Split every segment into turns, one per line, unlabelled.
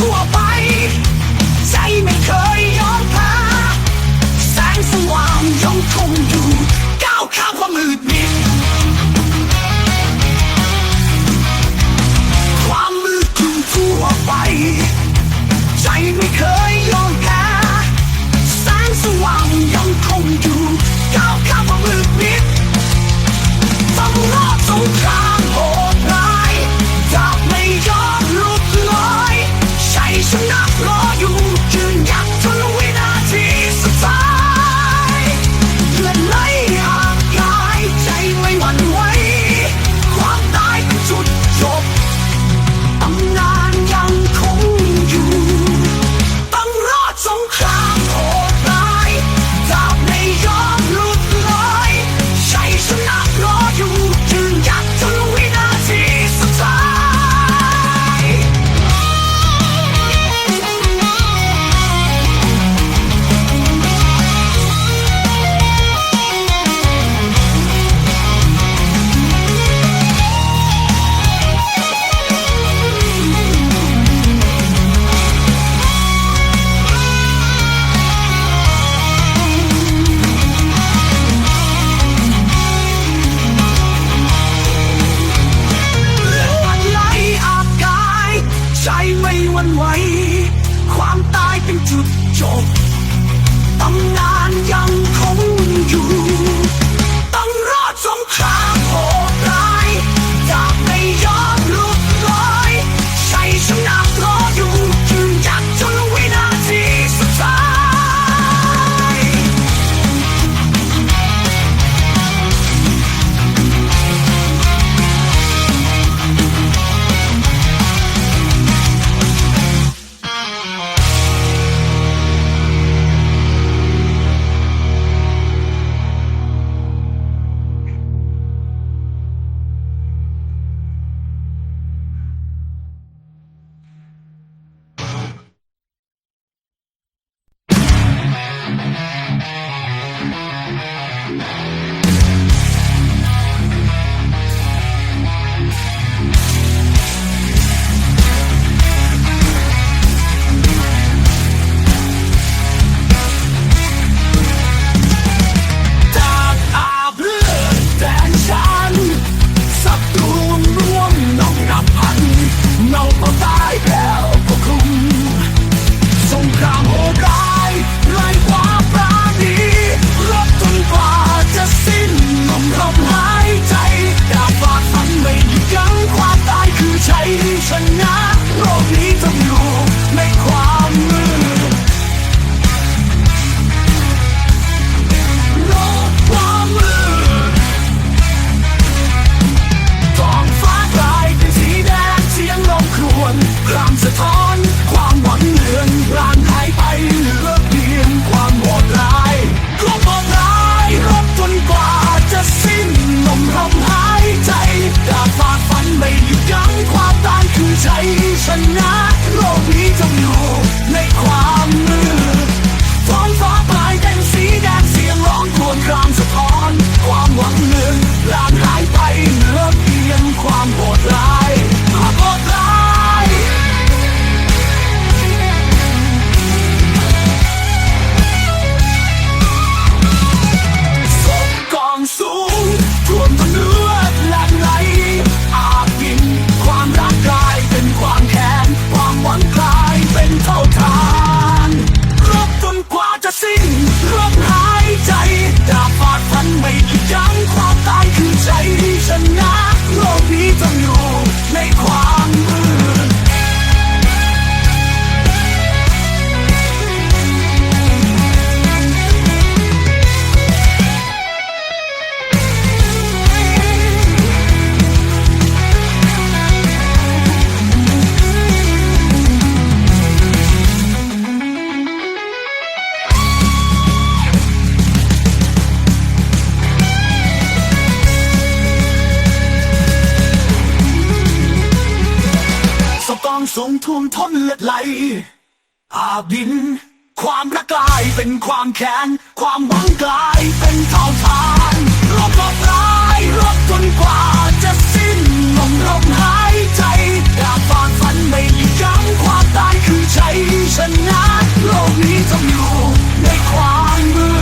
มืด ท่วมท้นเลือดไหล อาบิน ความระกลายเป็นความแค้น ความหวังกลายเป็นเท่าทานรบรบร้ายรบจนกว่าจะสิ้นลมลมหายใจดาบฟางฟันไม่มีย้ำความตายคือใจชนะโลกนี้ต้องอยู่ในความมือ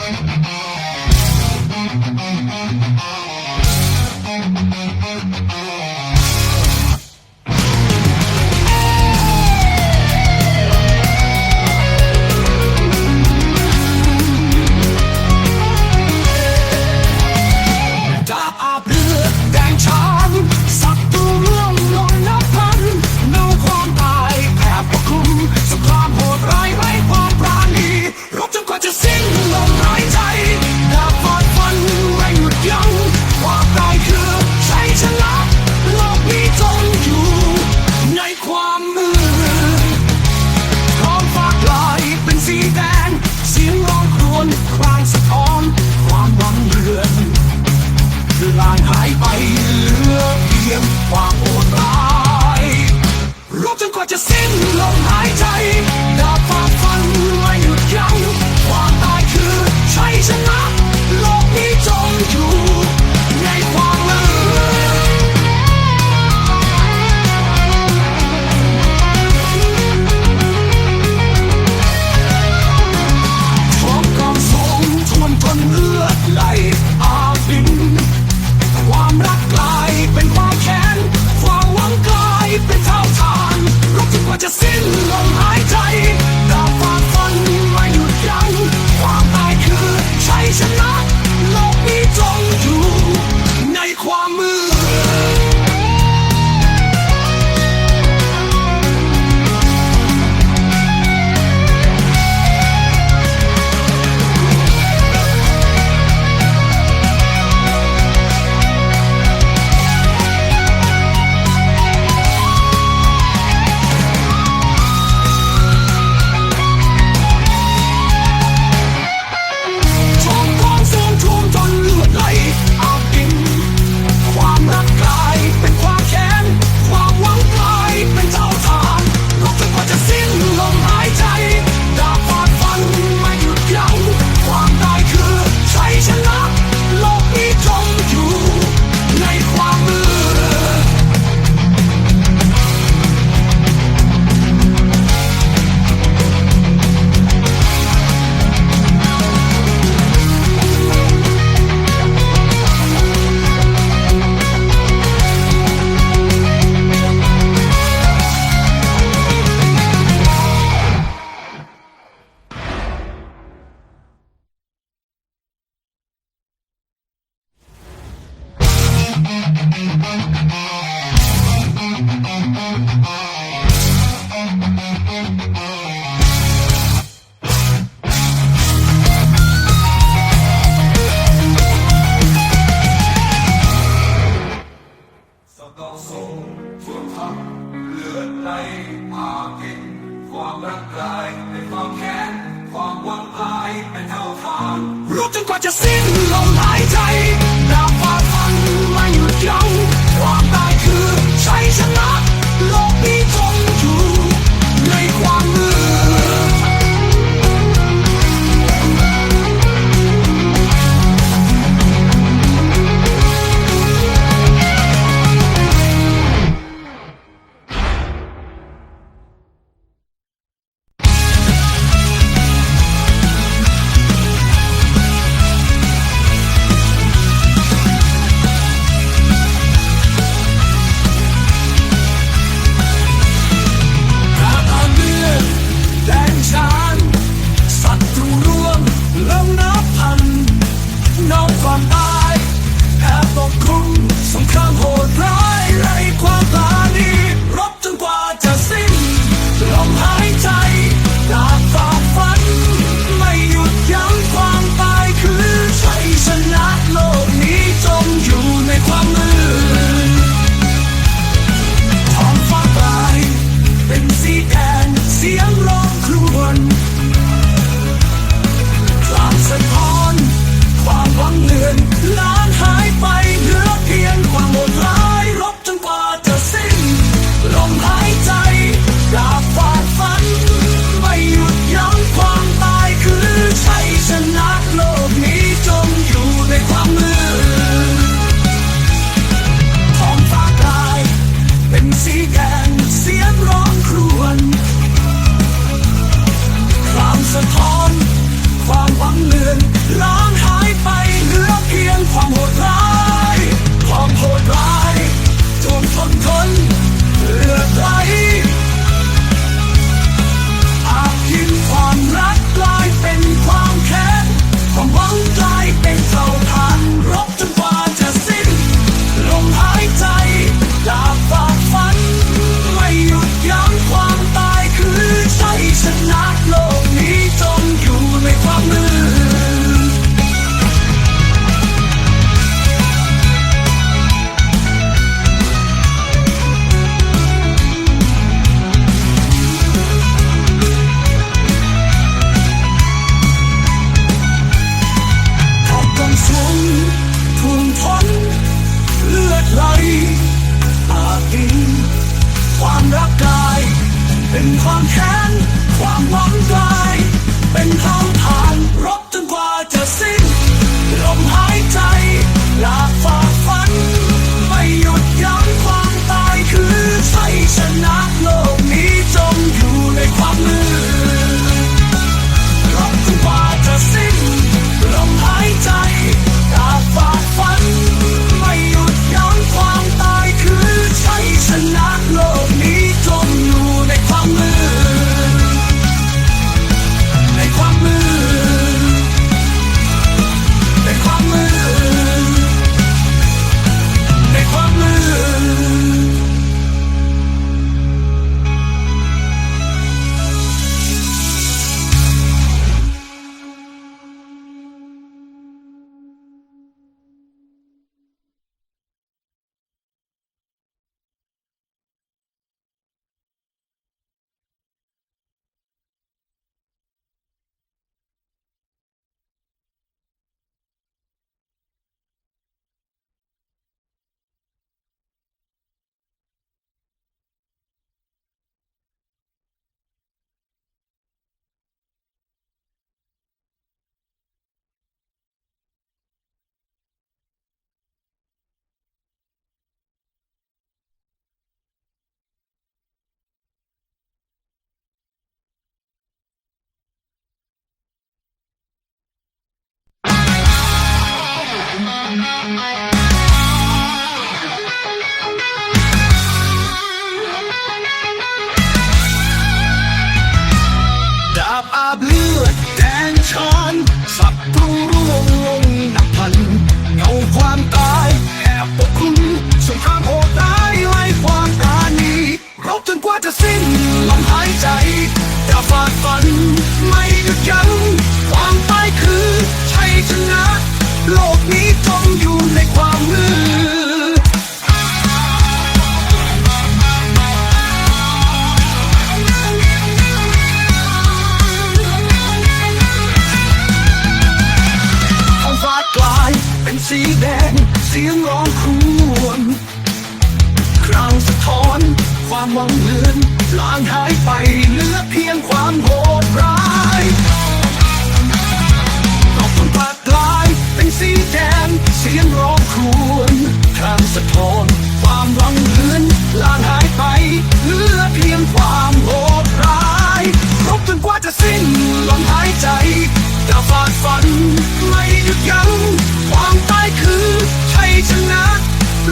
Thank you. ดาบอาบเลือดแดงชานสับตรูร่วงลงนับพัน เงาความตายแอบปกคลุมสงครามโหดร้ายไล่ความปราณีราจนกว่าจะสิ้นลมหายใจจะฝ่าฟัน ไม่หยุดยั้งความตายคือชัยชนะ โลกนี้จมอยู่ในความมืดท้องฟ้ากลายเป็นสีแดง เสียงร้องครวญครางสะท้อน ความหวังเลือนลางหายไปเหลือเพียงความโหดร้ายดอกต้ สีแดงเสียงร้องครวญครางสะท้อนความหวังเลือนลางหายไป เหลือเพียงความโหดร้ายรบจนกว่าจะสิ้นลมหายใจจะฝ่าฟันไม่หยุดยั้งความตายคือชัยชนะ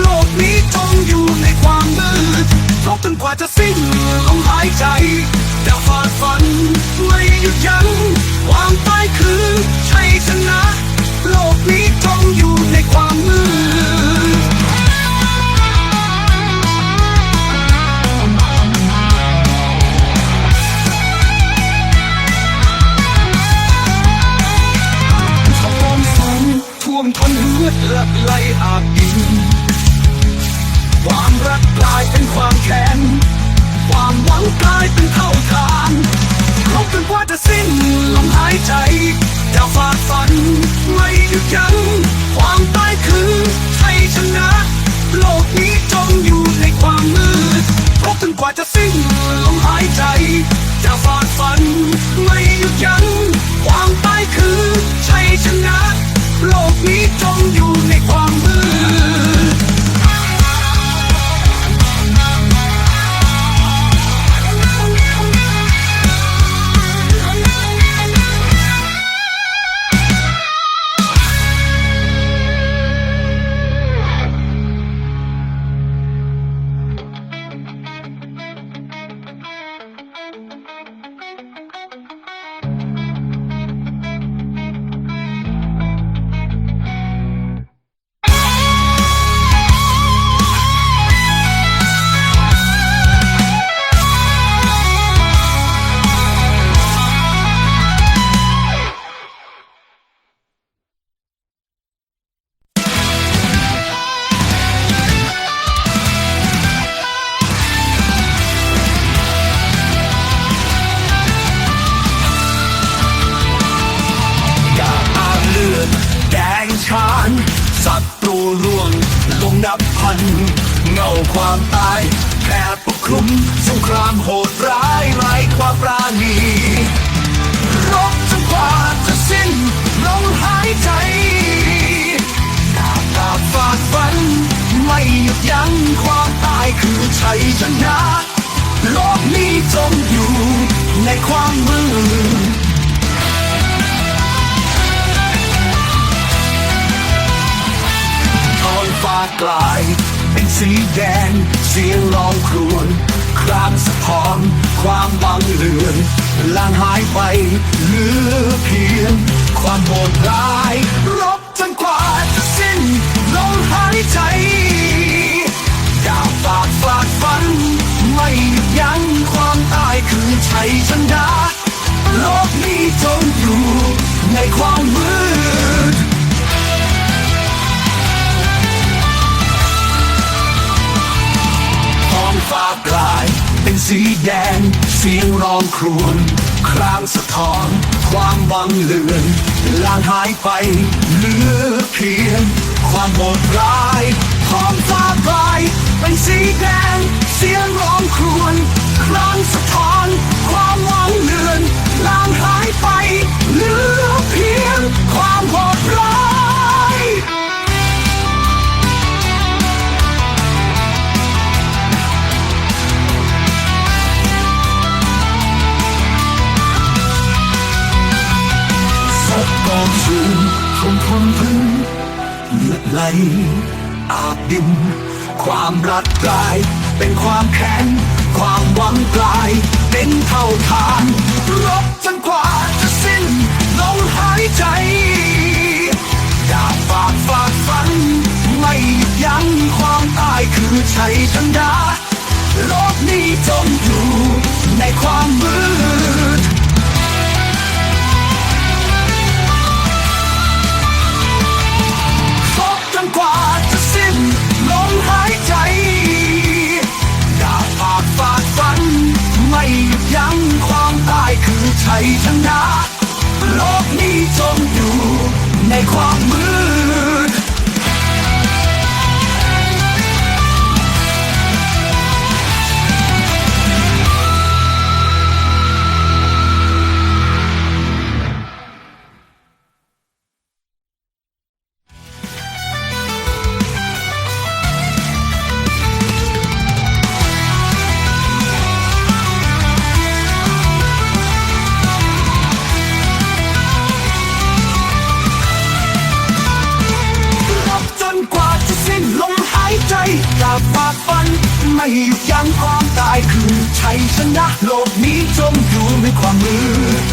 โลกนี้จมอยู่ในความมืดรบจนกว่าจะสิ้นลมหายใจจะฝ่าฟันไม่หยุดยั้งความตายคือชัยชนะ โลกนี้จมอยู่ในความมืด ชนะโลกนี้จมอยู่ในความมืดท้องฟ้ากลาย เป็นสีแดงเสียงร้องครวญครางสะท้อนความบังเลือนลางหายไปเหลือเพียง ความโหดร้าย รบจนกว่าจะสิ้นลมหายใจาดฟาดฟัน ไม่หยุดยั้งความตายคือชัยชนะโลกนี้จมอยู่ในความมืดท้องฟ้ากลายเป็นสีแดง เสียงร้องครวญครางสะท้อนความบังเลือนลางหายไปเหลือเพียงความโหดร้าย ท้องฟ้ากลายเป็นสีแดง เสียงร้องครวญครางสะท้อน ความหวังเลือนลางหายไป เหลือเพียงความโหดร้ายศพกองสูงคงทนพื้นเลือดไหล อาบดิน ความรักกลาย เป็นความแค้นความหวังกลายเป็นเท่าทานรบจนกว่าจะสิ้นลมหายใจดาบฝากฝากฝัน ไม่หยุดยั้งความตายคือชัยชนะโลกนี้จมอยู่ในความมืด ชัยชนะ โลกนี้จมอยู่ในความมืด หยุดยั้งความตายคือชัยชนะโลกนี้จมอยู่ในความมืด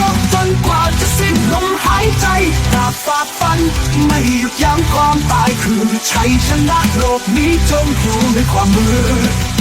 รบจนกว่าจะสิ้นลมหายใจดาบฝาฟัน ไม่หยุดยั้งความตายคือชัยชนะโลกนี้จมอยู่ในความมืด